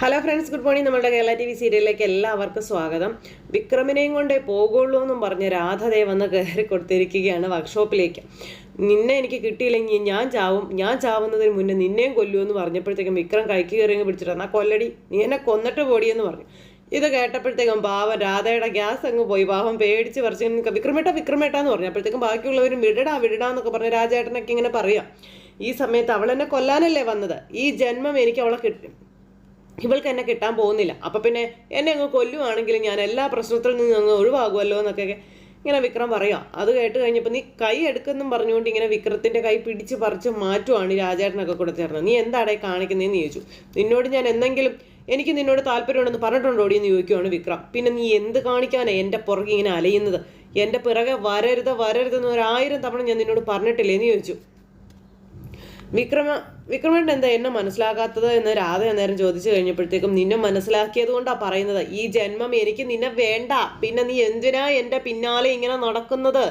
Hello friends good morning നമ്മുടെ Kerala T V സീരിയലിലേക്ക് എല്ലാവർക്കും സ്വാഗതം. വിക്രമിനെയും കൊണ്ടേ പോകുള്ളൂ എന്നും പറഞ്ഞ് രാധദേവ് വന്ന് കയറി കൊടുത്തിരിക്കുകയാണ് വർക്ക്ഷോപ്പിലേക്ക് നിന്നെ എനിക്ക് കിട്ടിയില്ലെങ്കിൽ ഞാൻ ചാവും. ഞാൻ ചാവുന്നതിന് മുന്നേ നിന്നെയും എന്ന് പറഞ്ഞപ്പോഴത്തേക്കും വിക്രം കൈക്ക് കയറി പിടിച്ചിട്ട് എന്നാൽ കൊല്ലടി നീ എന്നെ കൊന്നിട്ട് പൊടിയെന്ന് പറഞ്ഞു. ഇത് കേട്ടപ്പോഴത്തേക്കും പാവം രാധയുടെ ഗ്യാസ് അങ്ങ് പോയി. പാവം പേടിച്ച് പറിച്ച് വിക്രമേട്ട വിക്രമേട്ട എന്ന് പറഞ്ഞു. അപ്പോഴത്തേക്കും ബാക്കിയുള്ളവരും വിടടാ വിടടാ എന്നൊക്കെ പറഞ്ഞ് രാജേട്ടനൊക്കെ ഇങ്ങനെ പറയാം. ഈ സമയത്ത് അവൾ എന്നെ കൊല്ലാനല്ലേ വന്നത്? ഈ ജന്മം എനിക്ക് അവളെ കിട്ടും. ഇവൾക്ക് എന്നെ കിട്ടാൻ പോകുന്നില്ല. അപ്പം പിന്നെ എന്നെ അങ്ങ് കൊല്ലുവാണെങ്കിൽ ഞാൻ എല്ലാ പ്രശ്നത്തിൽ നിന്നും അങ്ങ് ഒഴിവാകുമല്ലോ എന്നൊക്കെ ഇങ്ങനെ വിക്രം പറയാം. അത് കേട്ട് കഴിഞ്ഞപ്പോൾ നീ കൈ എടുക്കെന്നും പറഞ്ഞുകൊണ്ട് ഇങ്ങനെ വിക്രത്തിന്റെ കൈ പിടിച്ച് പറിച്ച് മാറ്റുവാണ് രാജേട്ടനൊക്കെ കൂടെ ചേർന്നത്. നീ എന്താടേ കാണിക്കുന്നതെന്ന് ചോദിച്ചു. നിന്നോട് ഞാൻ എന്തെങ്കിലും എനിക്ക് നിന്നോട് താല്പര്യമുണ്ടെന്ന് പറഞ്ഞിട്ടുണ്ടോ എന്ന് ചോദിക്കുവാണ് വിക്രം. പിന്നെ നീ എന്ത് കാണിക്കാനാ എന്റെ പുറകെ ഇങ്ങനെ അലയുന്നത്? എന്റെ പിറകെ വരരുത് വരരുതെന്ന് ഒരായിരം തവണ ഞാൻ നിന്നോട് പറഞ്ഞിട്ടില്ലേ എന്ന് ചോദിച്ചു. വിക്രമ വിക്രമേട്ടൻ എന്താ എന്നെ മനസ്സിലാക്കാത്തത് എന്ന് രാധ അന്നേരം ചോദിച്ചു കഴിഞ്ഞപ്പോഴത്തേക്കും നിന്നെ മനസ്സിലാക്കിയത് കൊണ്ടാ പറയുന്നത്. ഈ ജന്മം എനിക്ക് നിന്നെ വേണ്ട. പിന്നെ നീ എന്തിനാ എന്റെ പിന്നാലെ ഇങ്ങനെ നടക്കുന്നത്?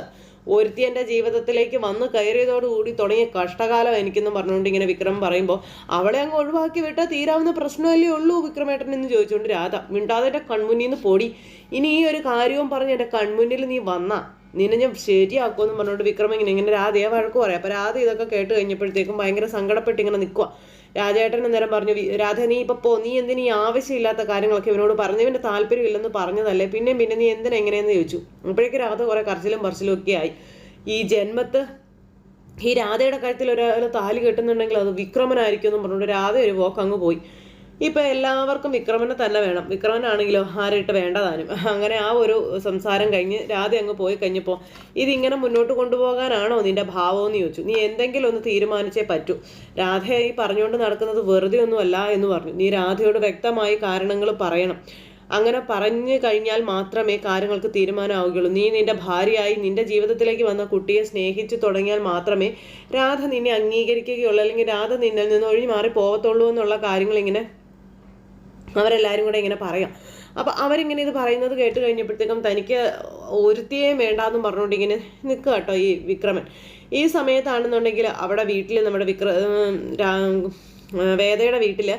ഒരുത്തി എന്റെ ജീവിതത്തിലേക്ക് വന്ന് കയറിയതോടുകൂടി തുടങ്ങിയ കഷ്ടകാലം എനിക്കെന്ന് പറഞ്ഞുകൊണ്ട് ഇങ്ങനെ വിക്രം പറയുമ്പോൾ അവളെ അങ്ങ് ഒഴിവാക്കി വിട്ടാൽ തീരാവുന്ന പ്രശ്നമല്ലേ ഉള്ളൂ വിക്രമേട്ടൻ എന്ന് ചോദിച്ചുകൊണ്ട് രാധ മിണ്ടാതെ എന്റെ കൺമുന്നിൽ നിന്ന് പൊടി. ഇനി ഈ ഒരു കാര്യവും പറഞ്ഞ് എന്റെ കൺമുന്നിൽ നീ വന്നാ. നിന്നെ ഞാൻ ശരിയാക്കുമെന്ന് പറഞ്ഞുകൊണ്ട് വിക്രം ഇങ്ങനെ ഇങ്ങനെ രാധയെ വഴക്ക് പറയാം. അപ്പൊ രാധ ഇതൊക്കെ കേട്ട് കഴിഞ്ഞപ്പോഴത്തേക്കും ഭയങ്കര സങ്കടപ്പെട്ട് ഇങ്ങനെ നിൽക്കുക രാജേട്ടൻ നേരം പറഞ്ഞു "വി- രാധ നീ ഇപ്പൊ പോ. നീ എന്തിനീ ആവശ്യമില്ലാത്ത കാര്യങ്ങളൊക്കെ ഇവനോട് പറഞ്ഞവന്റെ താല്പര്യമില്ലെന്ന് പറഞ്ഞതല്ലേ. പിന്നെ പിന്നെ നീ എന്തിനാ എങ്ങനെയെന്ന് ചോദിച്ചു. അപ്പോഴേക്ക് രാധ കുറെ കരച്ചിലും പറച്ചിലും ഒക്കെ ആയി. ഈ ജന്മത്ത് ഈ രാധയുടെ കാര്യത്തിൽ ഒരാൾ താലി കെട്ടുന്നുണ്ടെങ്കിൽ അത് വിക്രമനായിരിക്കും എന്ന് പറഞ്ഞുകൊണ്ട് രാധ ഒരു വോക്ക് അങ്ങ് പോയി. ഇപ്പൊ എല്ലാവർക്കും വിക്രമനെ തന്നെ വേണം. വിക്രമനാണെങ്കിലോ ആരായിട്ട് വേണ്ടതാനും. അങ്ങനെ ആ ഒരു സംസാരം കഴിഞ്ഞ് രാധ അങ്ങ് പോയി കഴിഞ്ഞപ്പോൾ ഇതിങ്ങനെ മുന്നോട്ട് കൊണ്ടുപോകാനാണോ നിന്റെ ഭാവം എന്ന് ചോദിച്ചു. നീ എന്തെങ്കിലും ഒന്ന് തീരുമാനിച്ചേ പറ്റൂ. രാധ ഈ പറഞ്ഞുകൊണ്ട് നടക്കുന്നത് വെറുതെ ഒന്നുമല്ല എന്ന് പറഞ്ഞു. നീ രാധയോട് വ്യക്തമായി കാരണങ്ങൾ പറയണം. അങ്ങനെ പറഞ്ഞു കഴിഞ്ഞാൽ മാത്രമേ കാര്യങ്ങൾക്ക് തീരുമാനമാവുകയുള്ളൂ. നീ നിന്റെ ഭാര്യയായി നിന്റെ ജീവിതത്തിലേക്ക് വന്ന കുട്ടിയെ സ്നേഹിച്ചു തുടങ്ങിയാൽ മാത്രമേ രാധ നിന്നെ അംഗീകരിക്കുകയുള്ളൂ. അല്ലെങ്കിൽ രാധ നിന്നിൽ നിന്ന് ഒഴിഞ്ഞു മാറി പോകത്തുള്ളൂ എന്നുള്ള കാര്യങ്ങൾ ഇങ്ങനെ അവരെല്ലാവരും കൂടെ ഇങ്ങനെ പറയാം. അപ്പം അവരിങ്ങനെ ഇത് പറയുന്നത് കേട്ട് കഴിഞ്ഞപ്പോഴത്തേക്കും തനിക്ക് ഒരുത്തിയേയും വേണ്ടാന്നും പറഞ്ഞുകൊണ്ട് ഇങ്ങനെ നിൽക്കുക കേട്ടോ ഈ വിക്രമൻ. ഈ സമയത്താണെന്നുണ്ടെങ്കിൽ അവിടെ വീട്ടിൽ നമ്മുടെ വിക്ര വേദയുടെ വീട്ടിൽ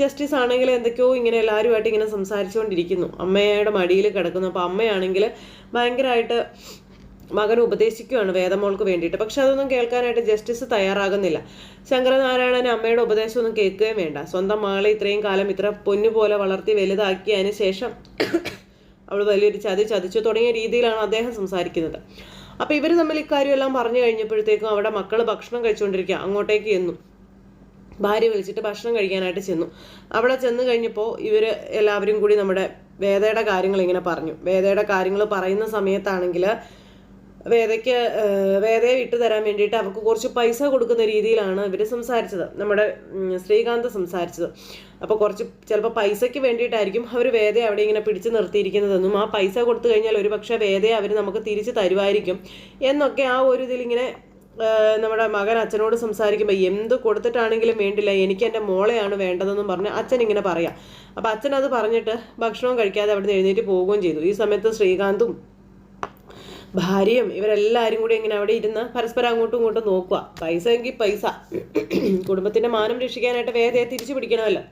ജസ്റ്റിസ് ആണെങ്കിൽ എന്തൊക്കെയോ ഇങ്ങനെ എല്ലാവരുമായിട്ട് ഇങ്ങനെ സംസാരിച്ചുകൊണ്ടിരിക്കുന്നു. അമ്മയുടെ മടിയിൽ കിടക്കുന്നു. അപ്പോൾ അമ്മയാണെങ്കിൽ ഭയങ്കരമായിട്ട് മകനെ ഉപദേശിക്കുകയാണ് വേദമോൾക്ക് വേണ്ടിയിട്ട്. പക്ഷെ അതൊന്നും കേൾക്കാനായിട്ട് ജസ്റ്റിസ് തയ്യാറാകുന്നില്ല. ശങ്കരനാരായണൻ അമ്മയുടെ ഉപദേശമൊന്നും കേൾക്കുകയും വേണ്ട. സ്വന്തം മകളെ ഇത്രയും കാലം ഇത്ര പൊന്നുപോലെ വളർത്തി വലുതാക്കിയതിന് ശേഷം അവൾ വലിയൊരു ചതി ചതിച്ചു തുടങ്ങിയ രീതിയിലാണ് അദ്ദേഹം സംസാരിക്കുന്നത്. അപ്പോൾ ഇവർ തമ്മിൽ ഇക്കാര്യമെല്ലാം പറഞ്ഞു കഴിഞ്ഞപ്പോഴത്തേക്കും അവിടെ മക്കൾ ഭക്ഷണം കഴിച്ചുകൊണ്ടിരിക്കുക. അങ്ങോട്ടേക്ക് എന്നു ഭാര്യ വിളിച്ചിട്ട് ഭക്ഷണം കഴിക്കാനായിട്ട് ചെന്നു. അവിടെ ചെന്ന് കഴിഞ്ഞപ്പോൾ ഇവർ എല്ലാവരും കൂടി നമ്മുടെ വേദയുടെ കാര്യങ്ങൾ ഇങ്ങനെ പറഞ്ഞു. വേദയുടെ കാര്യങ്ങൾ പറയുന്ന സമയത്താണെങ്കിൽ വേദയ്ക്ക് വേദയെ വിട്ടു തരാൻ വേണ്ടിയിട്ട് അവർക്ക് കുറച്ച് പൈസ കൊടുക്കുന്ന രീതിയിലാണ് ഇവർ സംസാരിച്ചത്. നമ്മുടെ ശ്രീകാന്ത് സംസാരിച്ചത്. അപ്പോൾ കുറച്ച് ചിലപ്പോൾ പൈസയ്ക്ക് വേണ്ടിയിട്ടായിരിക്കും അവർ വേദയെ അവിടെ ഇങ്ങനെ പിടിച്ചു നിർത്തിയിരിക്കുന്നതെന്നും ആ പൈസ കൊടുത്തു കഴിഞ്ഞാൽ ഒരു പക്ഷേ വേദയെ അവർ നമുക്ക് തിരിച്ച് തരുമായിരിക്കും എന്നൊക്കെ ആ ഒരു ഇതിലിങ്ങനെ നമ്മുടെ മകൻ അച്ഛനോട് സംസാരിക്കുമ്പോൾ എന്ത് കൊടുത്തിട്ടാണെങ്കിലും വേണ്ടില്ല എനിക്ക് എന്റെ മോളെയാണ് വേണ്ടതെന്നും പറഞ്ഞ് അച്ഛൻ ഇങ്ങനെ പറയാം. അപ്പോൾ അച്ഛൻ അത് പറഞ്ഞിട്ട് ഭക്ഷണവും കഴിക്കാതെ അവിടെ നിന്ന് എഴുന്നേറ്റ് പോവുകയും ചെയ്തു. ഈ സമയത്ത് ശ്രീകാന്തും ഭാര്യയും ഇവരെല്ലാവരും കൂടി ഇങ്ങനെ അവിടെ ഇരുന്ന് പരസ്പരം അങ്ങോട്ടും ഇങ്ങോട്ടും നോക്കുക. പൈസ എങ്കിൽ പൈസ. കുടുംബത്തിന്റെ മാനം രക്ഷിക്കാനായിട്ട് വേദയെ തിരിച്ചു പിടിക്കണമല്ലോ.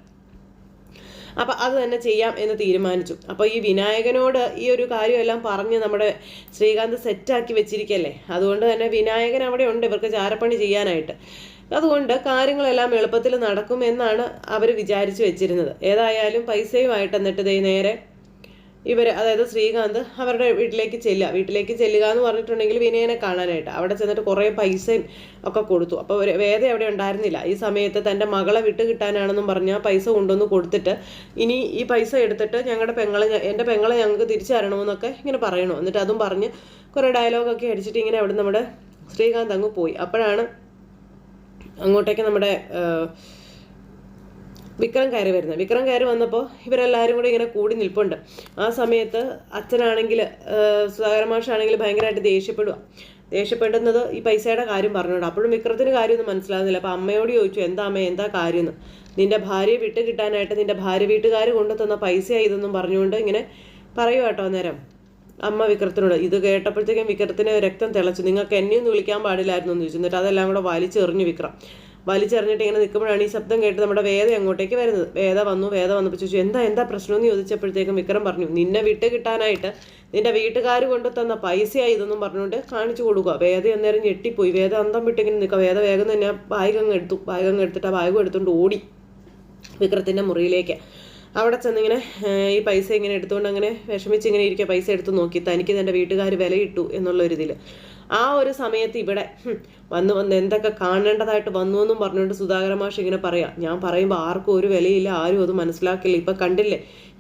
അപ്പൊ അത് തന്നെ ചെയ്യാം എന്ന് തീരുമാനിച്ചു. അപ്പോൾ ഈ വിനായകനോട് ഈ ഒരു കാര്യമെല്ലാം പറഞ്ഞ് നമ്മുടെ ശ്രീകാന്ത് സെറ്റാക്കി വെച്ചിരിക്കല്ലേ? അതുകൊണ്ട് തന്നെ വിനായകൻ അവിടെ ഉണ്ട് ഇവർക്ക് ചാരപ്പണി ചെയ്യാനായിട്ട്. അതുകൊണ്ട് കാര്യങ്ങളെല്ലാം എളുപ്പത്തിൽ നടക്കും എന്നാണ് അവർ വിചാരിച്ചു വെച്ചിരുന്നത്. ഏതായാലും പൈസയുമായിട്ട് എന്നിട്ട് നേരെ ഇവർ അതായത് ശ്രീകാന്ത് അവരുടെ വീട്ടിലേക്ക് ചെല്ലുക. വീട്ടിലേക്ക് ചെല്ലുക എന്ന് പറഞ്ഞിട്ടുണ്ടെങ്കിൽ വിനയനെ കാണാനായിട്ട്. അവിടെ ചെന്നിട്ട് കുറേ പൈസയും ഒക്കെ കൊടുത്തു. അപ്പോൾ വേദ അവിടെ ഉണ്ടായിരുന്നില്ല. ഈ സമയത്ത് തന്റെ മകളെ വിട്ട് കിട്ടാനാണെന്നും പറഞ്ഞ് ആ പൈസ കൊണ്ടുവന്ന് കൊടുത്തിട്ട് ഇനി ഈ പൈസ എടുത്തിട്ട് ഞങ്ങളുടെ പെങ്ങളെ എന്റെ പെങ്ങളെ ഞങ്ങൾക്ക് തിരിച്ചു തരണമെന്നൊക്കെ ഇങ്ങനെ പറയണു. എന്നിട്ട് അതും പറഞ്ഞ് കുറേ ഡയലോഗൊക്കെ അടിച്ചിട്ട് ഇങ്ങനെ അവിടെ നമ്മുടെ ശ്രീകാന്ത് അങ്ങ് പോയി. അപ്പോഴാണ് അങ്ങോട്ടേക്ക് നമ്മുടെ വിക്രം കയറി വരുന്നത് വിക്രം കയറി വന്നപ്പോൾ ഇവരെല്ലാവരും കൂടി ഇങ്ങനെ കൂടി നിൽപ്പുണ്ട്. ആ സമയത്ത് അച്ഛനാണെങ്കിൽ സുധാകരമാഷാണെങ്കിൽ ഭയങ്കരമായിട്ട് ദേഷ്യപ്പെടുക ദേഷ്യപ്പെടുന്നത് ഈ പൈസയുടെ കാര്യം പറഞ്ഞോണ്ട്. അപ്പോഴും വിക്രത്തിന് കാര്യമൊന്നും മനസ്സിലാകുന്നില്ല അപ്പം അമ്മയോട് ചോദിച്ചു എന്താ അമ്മ എന്താ കാര്യമെന്ന്? നിന്റെ ഭാര്യയെ വിട്ട് കിട്ടാനായിട്ട് നിന്റെ ഭാര്യ വീട്ടുകാർ കൊണ്ടു തന്ന പൈസയാ ഇതെന്നും പറഞ്ഞുകൊണ്ട് ഇങ്ങനെ പറയുക കേട്ടോ അന്നേരം. അമ്മ വിക്രത്തിനോട് ഇത് കേട്ടപ്പോഴത്തേക്കും വിക്രത്തിന് രക്തം തിളച്ചു. നിങ്ങൾക്ക് എന്നെ ഒന്നും വിളിക്കാൻ പാടില്ലായിരുന്നു എന്ന് ചോദിച്ചു. എന്നിട്ട് അതെല്ലാം കൂടെ വലിച്ചെറിഞ്ഞു വിക്രം. വലിച്ചെറിഞ്ഞിട്ട് ഇങ്ങനെ നിൽക്കുമ്പോഴാണ് ഈ ശബ്ദം കേട്ട് നമ്മുടെ വേദ അങ്ങോട്ടേക്ക് വരുന്നത്. വേദ വന്നു വേദ വന്നപ്പോൾ ചോദിച്ചു എന്താ എന്താ പ്രശ്നമെന്ന് ചോദിച്ചപ്പോഴത്തേക്കും വിക്രം പറഞ്ഞു നിന്നെ വിട്ട് കിട്ടാനായിട്ട് നിന്റെ വീട്ടുകാർ കൊണ്ട് തന്ന പൈസയായി ഇതൊന്നും പറഞ്ഞുകൊണ്ട് കാണിച്ചു കൊടുക്കുക. വേദ അന്നേരം ഞെട്ടിപ്പോയി. വേദ അന്തം വിട്ടിങ്ങനെ നിൽക്കുക. വേദ വേഗം തന്നെ ബാഗ് അങ്ങ് എടുത്തു. ബാഗ് എടുത്തിട്ട് ആ ബാഗ് എടുത്തുകൊണ്ട് ഓടി വിക്രത്തിന്റെ മുറിയിലേക്ക്. അവിടെ ചെന്നിങ്ങനെ ഈ പൈസ ഇങ്ങനെ എടുത്തുകൊണ്ട് അങ്ങനെ വിഷമിച്ച് ഇങ്ങനെ ഇരിക്കുക. പൈസ എടുത്ത് നോക്കി. തനിക്ക് തന്റെ വീട്ടുകാർ വിലയിട്ടു എന്നുള്ള ഒരു ഇതിൽ ആ ഒരു സമയത്ത് ഇവിടെ വന്നു വന്ന് എന്തൊക്കെ കാണേണ്ടതായിട്ട് വന്നു എന്നും പറഞ്ഞുകൊണ്ട് സുധാകര മാഷ് ഇങ്ങനെ പറയാം. ഞാൻ പറയുമ്പോൾ ആർക്കും ഒരു വിലയില്ല ആരും അത് മനസ്സിലാക്കില്ല. ഇപ്പം കണ്ടില്ലേ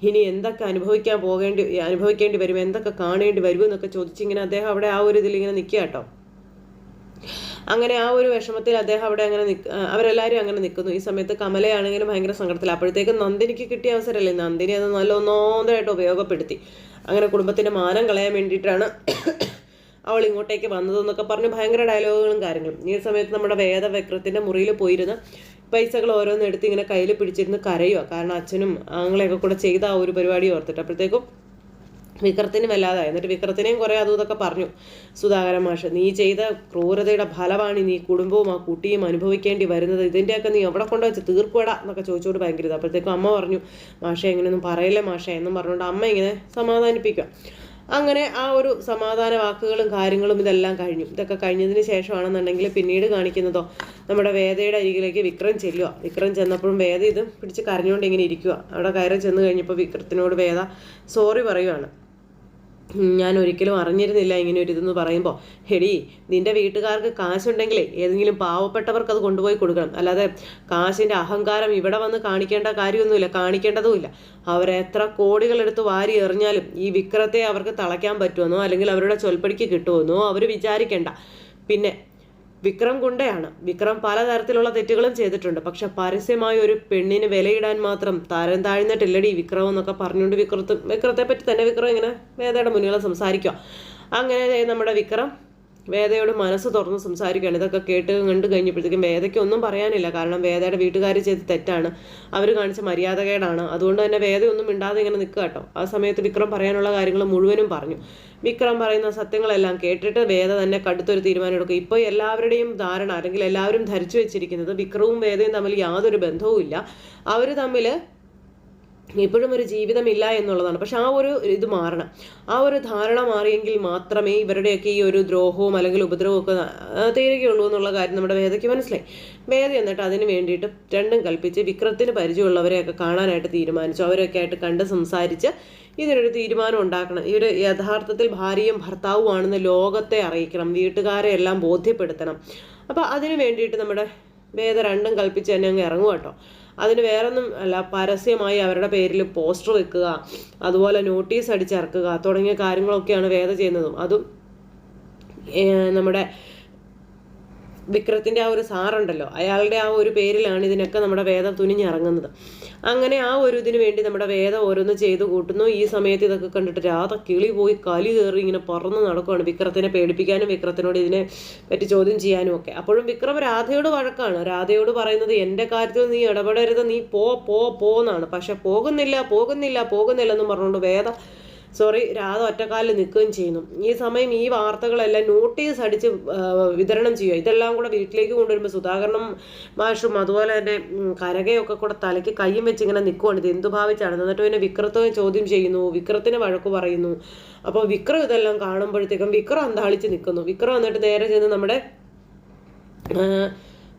ഇനി എന്തൊക്കെ അനുഭവിക്കാൻ പോകേണ്ടി അനുഭവിക്കേണ്ടി വരും എന്തൊക്കെ കാണേണ്ടി വരും എന്നൊക്കെ ചോദിച്ചിങ്ങനെ അദ്ദേഹം അവിടെ ആ ഒരു ഇതിൽ ഇങ്ങനെ നിൽക്കുക കേട്ടോ അങ്ങനെ ആ ഒരു വിഷമത്തിൽ അദ്ദേഹം അവിടെ അങ്ങനെ നിൽക്ക അവരെല്ലാവരും അങ്ങനെ നിൽക്കുന്നു ഈ സമയത്ത് കമലയാണെങ്കിലും ഭയങ്കര സങ്കടത്തിൽ അപ്പോഴത്തേക്കും നന്ദിനിക്ക് കിട്ടിയ അവസരമല്ലേ നന്ദിനി അത് നല്ല ഒന്നോന്നായിട്ട് ഉപയോഗപ്പെടുത്തി. അങ്ങനെ കുടുംബത്തിന്റെ മാനം കളയാൻ വേണ്ടിയിട്ടാണ് അവൾ ഇങ്ങോട്ടേക്ക് വന്നതെന്നൊക്കെ പറഞ്ഞ് ഭയങ്കര ഡയലോഗുകളും കാര്യങ്ങളും. ഈ സമയത്ത് നമ്മുടെ വേദവക്രത്തിന്റെ മുറിയിൽ പോയിരുന്ന പൈസകൾ ഓരോന്ന് എടുത്ത് ഇങ്ങനെ കയ്യിൽ പിടിച്ചിരുന്ന് കരയുക കാരണം അച്ഛനും ആങ്ങളെയൊക്കെ കൂടെ ചെയ്ത ആ ഒരു പരിപാടി ഓർത്തിട്ട് അപ്പോഴത്തേക്കും വിക്രത്തിന് വല്ലാതായി. എന്നിട്ട് വിക്രത്തിനെയും കുറേ അതും ഇതൊക്കെ പറഞ്ഞു. സുധാകരൻ മാഷ് നീ ചെയ്ത ക്രൂരതയുടെ ഫലമാണ് നീ കുടുംബവും ആ കുട്ടിയും അനുഭവിക്കേണ്ടി വരുന്നത്. ഇതിന്റെയൊക്കെ നീ എവിടെ കൊണ്ടു വെച്ച് തീർക്കുവടാ എന്നൊക്കെ ചോദിച്ചുകൊണ്ട് ഭയങ്കര ഇത്. അപ്പോഴത്തേക്കും അമ്മ പറഞ്ഞു മാഷെ എങ്ങനെയൊന്നും പറയില്ലേ മാഷെ? എന്നും പറഞ്ഞുകൊണ്ട് അമ്മ ഇങ്ങനെ സമാധാനിപ്പിക്കുക അങ്ങനെ ആ ഒരു സമാധാന വാക്കുകളും കാര്യങ്ങളും ഇതെല്ലാം കഴിഞ്ഞു. ഇതൊക്കെ കഴിഞ്ഞതിന് ശേഷമാണെന്നുണ്ടെങ്കിൽ പിന്നീട് കാണിക്കുന്നതോ നമ്മുടെ വേദയുടെ അരികിലേക്ക് വിക്രം ചെല്ലുക. വിക്രം ചെന്നപ്പോഴും വേദ ഇത് പിടിച്ച് കരഞ്ഞുകൊണ്ട് ഇങ്ങനെ ഇരിക്കുക. അവിടെ കയറി ചെന്ന് കഴിഞ്ഞപ്പോൾ വിക്രത്തിനോട് വേദ സോറി പറയുവാണ്. ഞാൻ ഒരിക്കലും അറിഞ്ഞിരുന്നില്ല ഇങ്ങനെ ഒരു ഇതെന്ന് പറയുമ്പോൾ ഹെടി നിന്റെ വീട്ടുകാർക്ക് കാശുണ്ടെങ്കിലേ ഏതെങ്കിലും പാവപ്പെട്ടവർക്ക് അത് കൊണ്ടുപോയി കൊടുക്കണം. അല്ലാതെ കാശിന്റെ അഹങ്കാരം ഇവിടെ വന്ന് കാണിക്കേണ്ട കാര്യമൊന്നുമില്ല കാണിക്കേണ്ടതുമില്ല. അവരെത്ര കോടികളെടുത്ത് വാരി എറിഞ്ഞാലും ഈ വിക്രത്തെ അവർക്ക് തളയ്ക്കാൻ പറ്റുമെന്നോ അല്ലെങ്കിൽ അവരുടെ ചൊൽപ്പടിക്ക് കിട്ടുമെന്നോ അവർ വിചാരിക്കേണ്ട. പിന്നെ വിക്രം ഗുണ്ടയാണ്. വിക്രം പലതരത്തിലുള്ള തെറ്റുകളും ചെയ്തിട്ടുണ്ട്. പക്ഷെ പരസ്യമായ ഒരു പെണ്ണിന് വിലയിടാൻ മാത്രം താരം താഴ്ന്നിട്ടില്ലടി വിക്രം എന്നൊക്കെ പറഞ്ഞുകൊണ്ട് വിക്രത്ത് വിക്രത്തെ പറ്റി തന്നെ വിക്രം ഇങ്ങനെ വേദയുടെ മുന്നിൽ സംസാരിക്കുക. അങ്ങനെ നമ്മുടെ വിക്രം വേദയോട് മനസ്സ് തുറന്ന് സംസാരിക്കുകയാണ്. ഇതൊക്കെ കേട്ട് കണ്ടു കഴിഞ്ഞപ്പോഴത്തേക്കും വേദയ്ക്ക് ഒന്നും പറയാനില്ല. കാരണം വേദയുടെ വീട്ടുകാർ ചെയ്ത് തെറ്റാണ്. അവർ കാണിച്ച മര്യാദകേടാണ്. അതുകൊണ്ട് തന്നെ വേദയൊന്നും മിണ്ടാതെ ഇങ്ങനെ നിൽക്കുക കേട്ടോ. ആ സമയത്ത് വിക്രം പറയാനുള്ള കാര്യങ്ങൾ മുഴുവനും പറഞ്ഞു. വിക്രം പറയുന്ന സത്യങ്ങളെല്ലാം കേട്ടിട്ട് വേദ തന്നെ കടുത്തൊരു തീരുമാനം എടുക്കും. ഇപ്പോൾ എല്ലാവരുടെയും ധാരണ അല്ലെങ്കിൽ എല്ലാവരും ധരിച്ചു വെച്ചിരിക്കുന്നത് വിക്രവും വേദയും തമ്മിൽ യാതൊരു ബന്ധവുമില്ല. അവർ തമ്മിൽ ഇപ്പോഴും ഒരു ജീവിതമില്ല എന്നുള്ളതാണ്. പക്ഷെ ആ ഒരു ഇത് മാറണം. ആ ഒരു ധാരണ മാറിയെങ്കിൽ മാത്രമേ ഇവരുടെയൊക്കെ ഈ ഒരു ദ്രോഹവും അല്ലെങ്കിൽ ഉപദ്രവവും ഒക്കെ തീരുകയുള്ളൂ എന്നുള്ള കാര്യം നമ്മുടെ വേദയ്ക്ക് മനസ്സിലായി. വേദ എന്നിട്ട് അതിന് വേണ്ടിയിട്ട് രണ്ടും കൽപ്പിച്ച് വിക്രത്തിന് പരിചയമുള്ളവരെയൊക്കെ കാണാനായിട്ട് തീരുമാനിച്ചു. അവരൊക്കെ ആയിട്ട് കണ്ട് സംസാരിച്ച് ഇതിനൊരു തീരുമാനം ഉണ്ടാക്കണം. ഇവർ യഥാർത്ഥത്തിൽ ഭാര്യയും ഭർത്താവുമാണെന്ന് ലോകത്തെ അറിയിക്കണം. വീട്ടുകാരെ എല്ലാം ബോധ്യപ്പെടുത്തണം. അപ്പോൾ അതിന് വേണ്ടിയിട്ട് നമ്മുടെ വേദ രണ്ടും കൽപ്പിച്ച് തന്നെ അങ്ങ് ഇറങ്ങും കേട്ടോ അതിന് വേറൊന്നും അല്ല പരസ്യമായി അവരുടെ പേരിൽ പോസ്റ്റർ വെക്കുക അതുപോലെ നോട്ടീസ് അടിച്ചിറക്കുക തുടങ്ങിയ കാര്യങ്ങളൊക്കെയാണ് വേദ ചെയ്യുന്നതും. അതും നമ്മുടെ വിക്രത്തിന്റെ ആ ഒരു സാറുണ്ടല്ലോ അയാളുടെ ആ ഒരു പേരിലാണ് ഇതിനൊക്കെ നമ്മുടെ വേദം തുനിഞ്ഞിറങ്ങുന്നത്. അങ്ങനെ ആ ഒരു ഇതിന് വേണ്ടി നമ്മുടെ വേദം ഓരോന്ന് ചെയ്ത് കൂട്ടുന്നു. ഈ സമയത്ത് ഇതൊക്കെ കണ്ടിട്ട് രാധ കിളി പോയി കലി കയറി ഇങ്ങനെ പറന്ന് നടക്കുകയാണ് വിക്രത്തിനെ പേടിപ്പിക്കാനും വിക്രത്തിനോട് ഇതിനെ പറ്റി ചോദ്യം ചെയ്യാനും ഒക്കെ. അപ്പോഴും വിക്രം രാധയോട് വഴക്കാണ്. രാധയോട് പറയുന്നത് എന്റെ കാര്യത്തിൽ നീ ഇടപെടരുത് നീ പോ പോ പോന്നാണ്. പക്ഷെ പോകുന്നില്ല പോകുന്നില്ല പോകുന്നില്ല എന്ന് പറഞ്ഞുകൊണ്ട് വേദ സോറി രാധ ഒറ്റക്കാലിൽ നിൽക്കുകയും ചെയ്യുന്നു. ഈ സമയം ഈ വാർത്തകളെല്ലാം നോട്ടീസ് അടിച്ച് വിതരണം ചെയ്യുക. ഇതെല്ലാം കൂടെ വീട്ടിലേക്ക് കൊണ്ടുവരുമ്പോൾ സുധാകരനും മാഷും അതുപോലെ തന്നെ കരകയൊക്കെ കൂടെ തലയ്ക്ക് കയ്യും വെച്ച് ഇങ്ങനെ നിൽക്കുവാണ്. ഇത് എന്തു ഭാവിച്ചാണ് എന്നിട്ട് പിന്നെ വിക്രത്തെ ചോദ്യം ചെയ്യുന്നു. വിക്രത്തിന് വഴക്ക് പറയുന്നു. അപ്പോൾ വിക്രം ഇതെല്ലാം കാണുമ്പോഴത്തേക്കും വിക്രം അന്താളിച്ച് നിൽക്കുന്നു. വിക്രം എന്നിട്ട് നേരെ ചെന്ന് നമ്മുടെ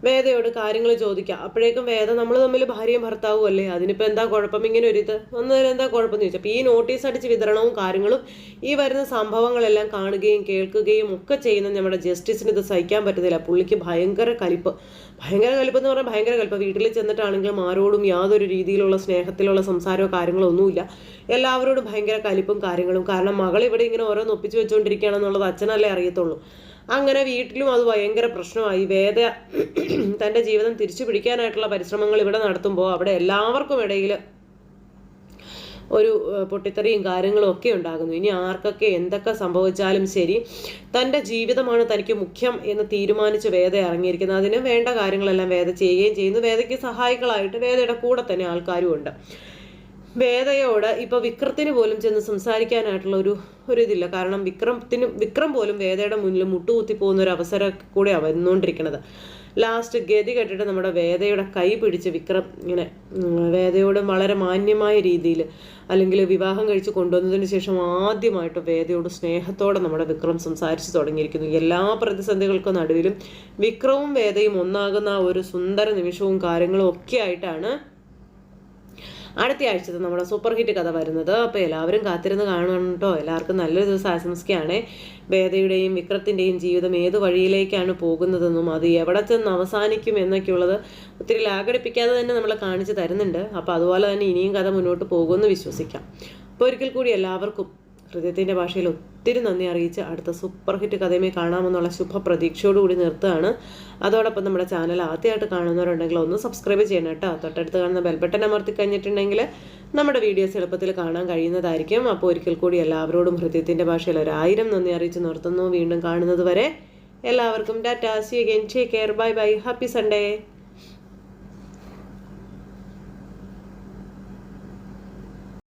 വേദയോട് കാര്യങ്ങൾ ചോദിക്കാം. അപ്പോഴേക്കും വേദ നമ്മൾ തമ്മിൽ ഭാര്യയും ഭർത്താവും അല്ലേ? അതിനിപ്പോൾ എന്താ കുഴപ്പം? ഇങ്ങനെ ഒരു ഇത് ഒന്നതിന് എന്താ കുഴപ്പമെന്ന് ചോദിച്ചു അപ്പോൾ ഈ നോട്ടീസ് അടിച്ച് വിതരണവും കാര്യങ്ങളും ഈ വരുന്ന സംഭവങ്ങളെല്ലാം കാണുകയും കേൾക്കുകയും ഒക്കെ ചെയ്യുന്ന നമ്മുടെ ജസ്റ്റിസിന് ഇത് സഹിക്കാൻ പറ്റുന്നില്ല. പുള്ളിക്ക് ഭയങ്കര കലിപ്പ്. ഭയങ്കര കലിപ്പ് എന്ന് പറഞ്ഞാൽ ഭയങ്കര കലിപ്പ്. വീട്ടിൽ ചെന്നിട്ടാണെങ്കിലും ആരോടും യാതൊരു രീതിയിലുള്ള സ്നേഹത്തിലുള്ള സംസാരമോ കാര്യങ്ങളോ ഒന്നുമില്ല. എല്ലാവരോടും ഭയങ്കര കലിപ്പും കാര്യങ്ങളും. കാരണം മകൾ ഇവിടെ ഇങ്ങനെ ഓരോന്ന് ഒപ്പിച്ച് വെച്ചുകൊണ്ടിരിക്കുകയാണെന്നുള്ളത് അച്ഛനല്ലേ അറിയത്തുള്ളൂ. അങ്ങനെ വീട്ടിലും അത് ഭയങ്കര പ്രശ്നമായി. വേദ തന്റെ ജീവിതം തിരിച്ചു പിടിക്കാനായിട്ടുള്ള പരിശ്രമങ്ങൾ ഇവിടെ നടത്തുമ്പോൾ അവിടെ എല്ലാവർക്കും ഇടയിൽ ഒരു പൊട്ടിത്തെറിയും കാര്യങ്ങളും ഒക്കെ ഉണ്ടാകുന്നു. ഇനി ആർക്കൊക്കെ എന്തൊക്കെ സംഭവിച്ചാലും ശരി തന്റെ ജീവിതമാണ് തനിക്ക് മുഖ്യം എന്ന് തീരുമാനിച്ച് വേദ ഇറങ്ങിയിരിക്കുന്നത്. അതിന് വേണ്ട കാര്യങ്ങളെല്ലാം വേദ ചെയ്യുകയും ചെയ്യുന്നു. വേദയ്ക്ക് സഹായികളായിട്ട് വേദയുടെ കൂടെ തന്നെ ആൾക്കാരും ഉണ്ട്. വേദയോട് ഇപ്പൊ വിക്രത്തിന് പോലും ചെന്ന് സംസാരിക്കാനായിട്ടുള്ള ഒരു ഒരു ഇതില്ല. കാരണം വിക്രത്തിന് വിക്രം പോലും വേദയുടെ മുന്നിൽ മുട്ടുകുത്തി പോകുന്ന ഒരു അവസരം കൂടെ വന്നുകൊണ്ടിരിക്കുന്നത് ലാസ്റ്റ് ഗതി കെട്ടിട്ട് നമ്മുടെ വേദയുടെ കൈ പിടിച്ച് വിക്രം ഇങ്ങനെ വേദയോട് വളരെ മാന്യമായ രീതിയിൽ അല്ലെങ്കിൽ വിവാഹം കഴിച്ച് കൊണ്ടുവന്നതിന് ശേഷം ആദ്യമായിട്ട് വേദയോട് സ്നേഹത്തോടെ നമ്മുടെ വിക്രം സംസാരിച്ചു തുടങ്ങിയിരിക്കുന്നു. എല്ലാ പ്രതിസന്ധികൾക്കും നടുവിലും വിക്രവും വേദയും ഒന്നാകുന്ന ഒരു സുന്ദര നിമിഷവും കാര്യങ്ങളും ഒക്കെ ആയിട്ടാണ് അടുത്ത ആഴ്ചത്തെ നമ്മുടെ സൂപ്പർ ഹിറ്റ് കഥ വരുന്നത്. അപ്പോൾ എല്ലാവരും കാത്തിരുന്ന് കാണണം കേട്ടോ എല്ലാവർക്കും നല്ലൊരു ദിവസം ആശംസിക്കുകയാണ്. വേദയുടെയും വിക്രത്തിന്റെയും ജീവിതം ഏത് വഴിയിലേക്കാണ് പോകുന്നതെന്നും അത് എവിടെ ചെന്ന് അവസാനിക്കും എന്നൊക്കെയുള്ളത് ഒത്തിരി ലാഗടിപ്പിക്കാതെ തന്നെ നമ്മളെ കാണിച്ചു തരുന്നുണ്ട്. അപ്പോൾ അതുപോലെ തന്നെ ഇനിയും കഥ മുന്നോട്ട് പോകുമെന്ന് വിശ്വസിക്കാം. അപ്പോൾ ഒരിക്കൽ കൂടി എല്ലാവർക്കും ഹൃദയത്തിന്റെ ഭാഷയിൽ ഒത്തിരി നന്ദി അറിയിച്ച് അടുത്ത സൂപ്പർ ഹിറ്റ് കഥയുമേ കാണാമെന്നുള്ള ശുഭ പ്രതീക്ഷയോടുകൂടി നിർത്തുകയാണ്. അതോടൊപ്പം നമ്മുടെ ചാനൽ ആദ്യമായിട്ട് കാണുന്നവരുണ്ടെങ്കിൽ ഒന്ന് സബ്സ്ക്രൈബ് ചെയ്യണം കേട്ടോ. തൊട്ടടുത്ത് കാണുന്ന ബെൽബട്ടൺ അമർത്തി കഴിഞ്ഞിട്ടുണ്ടെങ്കിൽ നമ്മുടെ വീഡിയോസ് എളുപ്പത്തിൽ കാണാൻ കഴിയുന്നതായിരിക്കും. അപ്പോൾ ഒരിക്കൽ കൂടി എല്ലാവരോടും ഹൃദയത്തിന്റെ ഭാഷയിൽ ഒരായിരം നന്ദി അറിയിച്ച് നിർത്തുന്നു. വീണ്ടും കാണുന്നത് വരെ എല്ലാവർക്കും tata. See again take care bye bye happy Sunday